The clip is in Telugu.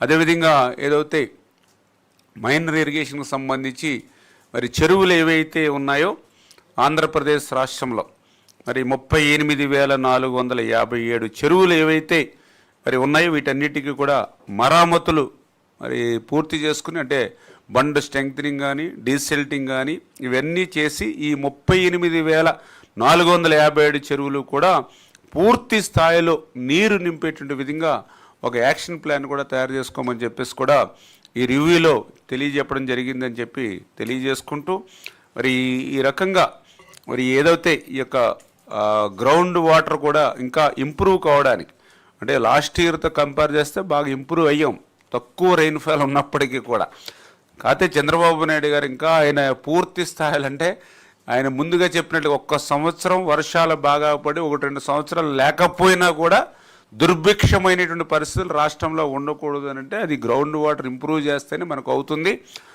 అదేవిధంగా ఏదైతే మైనర్ ఇరిగేషన్కి సంబంధించి మరి చెరువులు ఏవైతే ఉన్నాయో ఆంధ్రప్రదేశ్ రాష్ట్రంలో మరి ముప్పై ఎనిమిది వేల నాలుగు వందల యాభై ఏడు చెరువులు ఏవైతే మరి ఉన్నాయో వీటన్నిటికీ కూడా మరామతులు మరి పూర్తి చేసుకుని అంటే బండ్ స్ట్రెంగ్త్నింగ్ కానీ డీసెల్టింగ్ కానీ ఇవన్నీ చేసి ఈ ముప్పై ఎనిమిది వేల నాలుగు వందల యాభై ఏడు చెరువులు కూడా పూర్తి స్థాయిలో నీరు నింపేటువంటి విధంగా ఒక యాక్షన్ ప్లాన్ కూడా తయారు చేసుకోమని చెప్పేసి కూడా ఈ రివ్యూలో తెలియజెప్పడం జరిగిందని చెప్పి తెలియజేసుకుంటూ మరి ఈ- రకంగా మరి ఏదైతే ఈ యొక్క గ్రౌండ్ వాటర్ కూడా ఇంకా ఇంప్రూవ్ కావడానికి అంటే లాస్ట్ ఇయర్తో కంపేర్ చేస్తే బాగా ఇంప్రూవ్ అయ్యాం. తక్కువ రెయిన్ఫాల్ ఉన్నప్పటికీ కూడా. కాకపోతే చంద్రబాబు నాయుడు గారు ఇంకా ఆయన పూర్తి స్థాయిలో అంటే ఆయన ముందుగా చెప్పినట్టు ఒక్క సంవత్సరం వర్షాలు బాగా పడి ఒకటి రెండు సంవత్సరాలు లేకపోయినా కూడా దుర్భిక్షమైనటువంటి పరిస్థితులు రాష్ట్రంలో ఉండకూడదు అని అంటే అది గ్రౌండ్ వాటర్ ఇంప్రూవ్ చేస్తేనే మనకు అవుతుంది.